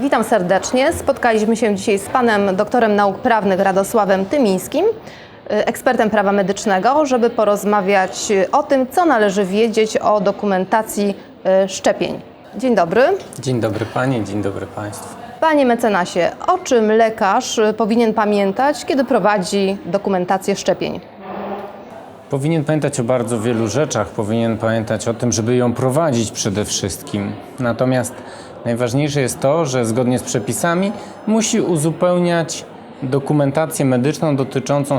Witam serdecznie. Spotkaliśmy się dzisiaj z panem doktorem nauk prawnych Radosławem Tymińskim, y, ekspertem prawa medycznego, żeby porozmawiać o tym, co należy wiedzieć o dokumentacji y, szczepień. Dzień dobry. Dzień dobry Panie, dzień dobry Państwu. Panie mecenasie, o czym lekarz powinien pamiętać, kiedy prowadzi dokumentację szczepień? Powinien pamiętać o bardzo wielu rzeczach, powinien pamiętać o tym, żeby ją prowadzić przede wszystkim. Natomiast najważniejsze jest to, że zgodnie z przepisami musi uzupełniać dokumentację medyczną dotyczącą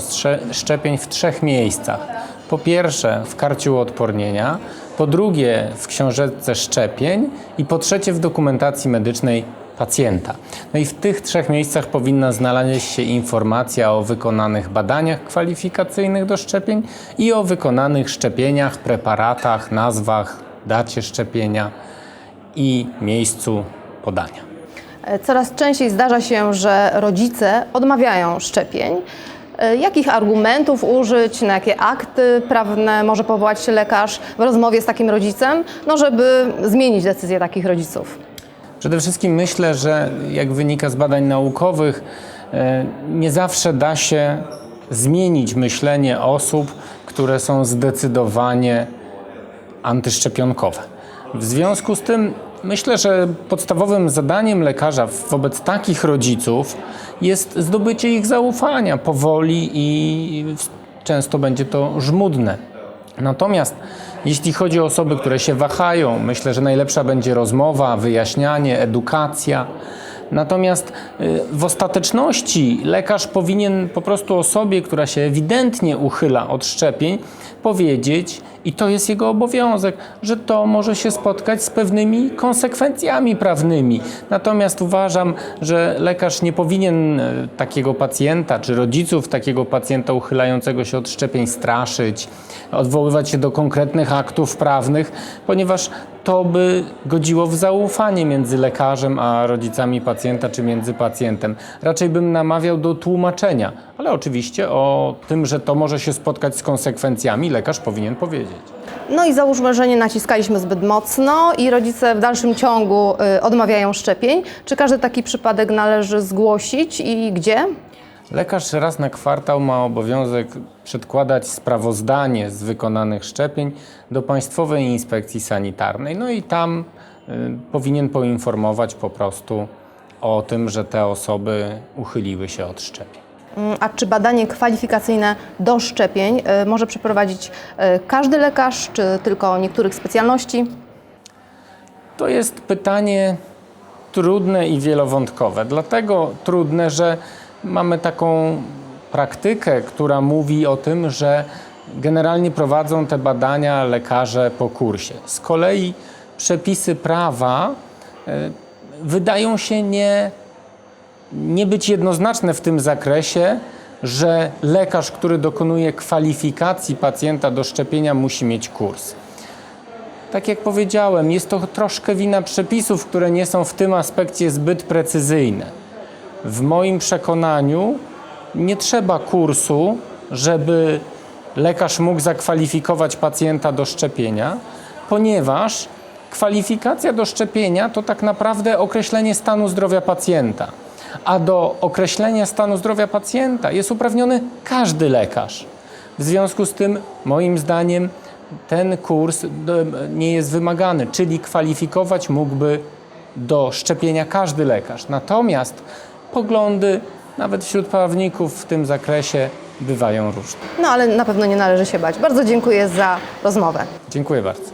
szczepień w trzech miejscach. Po pierwsze w karcie uodpornienia, po drugie w książeczce szczepień i po trzecie w dokumentacji medycznej pacjenta. No i w tych trzech miejscach powinna znaleźć się informacja o wykonanych badaniach kwalifikacyjnych do szczepień i o wykonanych szczepieniach, preparatach, nazwach, dacie szczepienia i miejscu podania. Coraz częściej zdarza się, że rodzice odmawiają szczepień. E, Jakich argumentów użyć, na jakie akty prawne może powołać się lekarz w rozmowie z takim rodzicem, no żeby zmienić decyzję takich rodziców? Przede wszystkim myślę, że jak wynika z badań naukowych, e, nie zawsze da się zmienić myślenie osób, które są zdecydowanie antyszczepionkowe. W związku z tym myślę, że podstawowym zadaniem lekarza wobec takich rodziców jest zdobycie ich zaufania powoli i często będzie to żmudne. Natomiast jeśli chodzi o osoby, które się wahają, myślę, że najlepsza będzie rozmowa, wyjaśnianie, edukacja. Natomiast y, w ostateczności lekarz powinien po prostu osobie, która się ewidentnie uchyla od szczepień, powiedzieć, i to jest jego obowiązek, że to może się spotkać z pewnymi konsekwencjami prawnymi. Natomiast uważam, że lekarz nie powinien e, takiego pacjenta, czy rodziców takiego pacjenta uchylającego się od szczepień straszyć, odwoływać się do konkretnych aktów prawnych, ponieważ to by godziło w zaufanie między lekarzem a rodzicami pacjenta, czy między pacjentem. Raczej bym namawiał do tłumaczenia, ale oczywiście o tym, że to może się spotkać z konsekwencjami, lekarz powinien powiedzieć. No i załóżmy, że nie naciskaliśmy zbyt mocno i rodzice w dalszym ciągu y, odmawiają szczepień. Czy każdy taki przypadek należy zgłosić i gdzie? Lekarz raz na kwartał ma obowiązek przedkładać sprawozdanie z wykonanych szczepień do Państwowej Inspekcji Sanitarnej. No i tam y, powinien poinformować po prostu o tym, że te osoby uchyliły się od szczepień. A czy badanie kwalifikacyjne do szczepień y, może przeprowadzić y, każdy lekarz, czy tylko niektórych specjalności? To jest pytanie trudne i wielowątkowe. Dlatego trudne, że mamy taką praktykę, która mówi o tym, że generalnie prowadzą te badania lekarze po kursie. Z kolei przepisy prawa e, wydają się nie, nie być jednoznaczne w tym zakresie, że lekarz, który dokonuje kwalifikacji pacjenta do szczepienia, musi mieć kurs. Tak jak powiedziałem, jest to troszkę wina przepisów, które nie są w tym aspekcie zbyt precyzyjne. W moim przekonaniu nie trzeba kursu, żeby lekarz mógł zakwalifikować pacjenta do szczepienia, ponieważ kwalifikacja do szczepienia to tak naprawdę określenie stanu zdrowia pacjenta. A do określenia stanu zdrowia pacjenta jest uprawniony każdy lekarz. W związku z tym, moim zdaniem, ten kurs do- nie jest wymagany, czyli kwalifikować mógłby do szczepienia każdy lekarz. Natomiast poglądy, nawet wśród prawników w tym zakresie, bywają różne. No ale na pewno nie należy się bać. Bardzo dziękuję za rozmowę. Dziękuję bardzo.